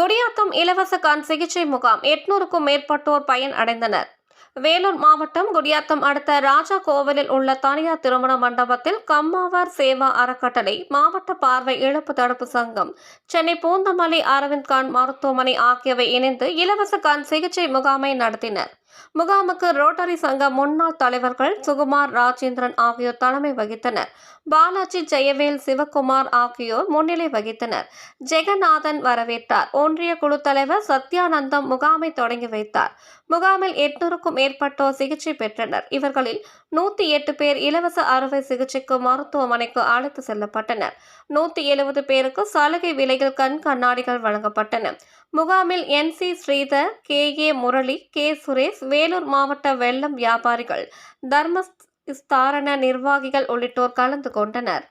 குடியாத்தம் இலவச கண் சிகிச்சை முகாம் எட்நூறுக்கும் மேற்பட்டோர் பயன் அடைந்தனர். வேலூர் மாவட்டம் குடியாத்தம் அடுத்த ராஜா கோவிலில் உள்ள தனியார் திருமண மண்டபத்தில் கம்மாவார் சேவா அறக்கட்டளை மாவட்ட பார்வை இழப்பு தடுப்பு சங்கம் சென்னை பூந்தமல்லி அரவிந்த் கான் மருத்துவமனை ஆகியவை இணைந்து இலவச கண் சிகிச்சை முகாமை நடத்தினர். முகாமுக்கு ரோட்டரி சங்க முன்னாள் தலைவர்கள் சுகுமார் ராஜேந்திரன் ஆகியோர் தலைமை வகித்தனர். பாலாஜி ஜெயவேல் சிவகுமார் ஆகியோர் முன்னிலை வகித்தனர். ஜெகநாதன் வரவேற்றார். ஒன்றிய குழு தலைவர் சத்யானந்தம் முகாமை தொடங்கி வைத்தார். முகாமில் எட்நூறுக்கும் மேற்பட்டோர் சிகிச்சை பெற்றனர். இவர்களில் நூத்தி எட்டு பேர் இலவச அறுவை சிகிச்சைக்கு மருத்துவமனைக்கு அழைத்து செல்லப்பட்டனர். நூத்தி எழுபது பேருக்கு சலுகை விலையில் கண் கண்ணாடிகள் வழங்கப்பட்டன. முகாமில் N C Sridhar K A Murali K Suresh Vellore மாவட்ட வெள்ளம் வியாபாரிகள் தர்மஸ்தாரண நிர்வாகிகள் உள்ளிட்டோர் கலந்து கொண்டனர்.